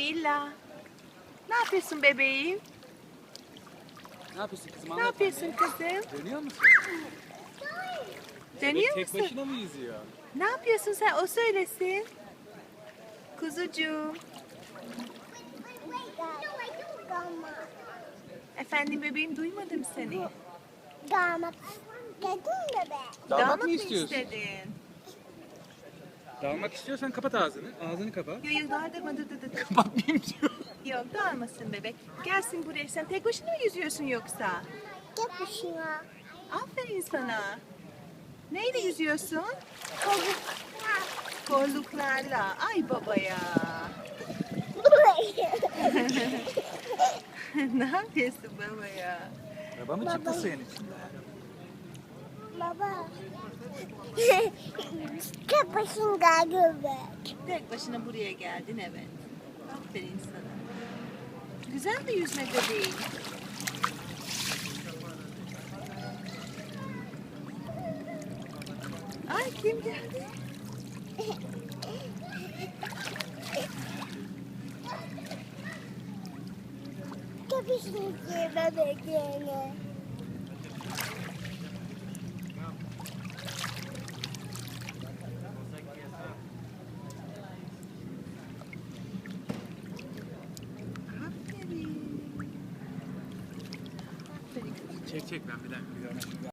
Milla. Ne yapıyorsun bebeğim? Ne yapıyorsun kızım? Ne yapıyorsun kızım? Dönüyor musun? Dönüyor Tek musun? başına mı yüzüyor? Ne yapıyorsun sen? O söylesin. Kuzucuğum. Efendim bebeğim duymadım seni. Damat dedin de be. Dalmak mı mı istiyorsun? istedin? Dalmak istiyorsan kapat ağzını. Ağzını kapa. Yok yok dağıtma dur dur dur. Kapatmayayım diyor. Yok dağılmasın bebek. Gelsin buraya sen tek başına mı yüzüyorsun yoksa? Gel başına. Aferin sana. Neyle yüzüyorsun? Kovuk. Kolluklarla. Ay baba ya. ne yapıyorsun baba ya? Araba mı çıktı senin içinde? Baba. Gel başına göbek. Tek başına buraya geldin evet. Aferin sana. Güzel de yüzme bebeğim. Ay kim geldi? Gel başına bebek yerine. Çek çek ben bir dakika.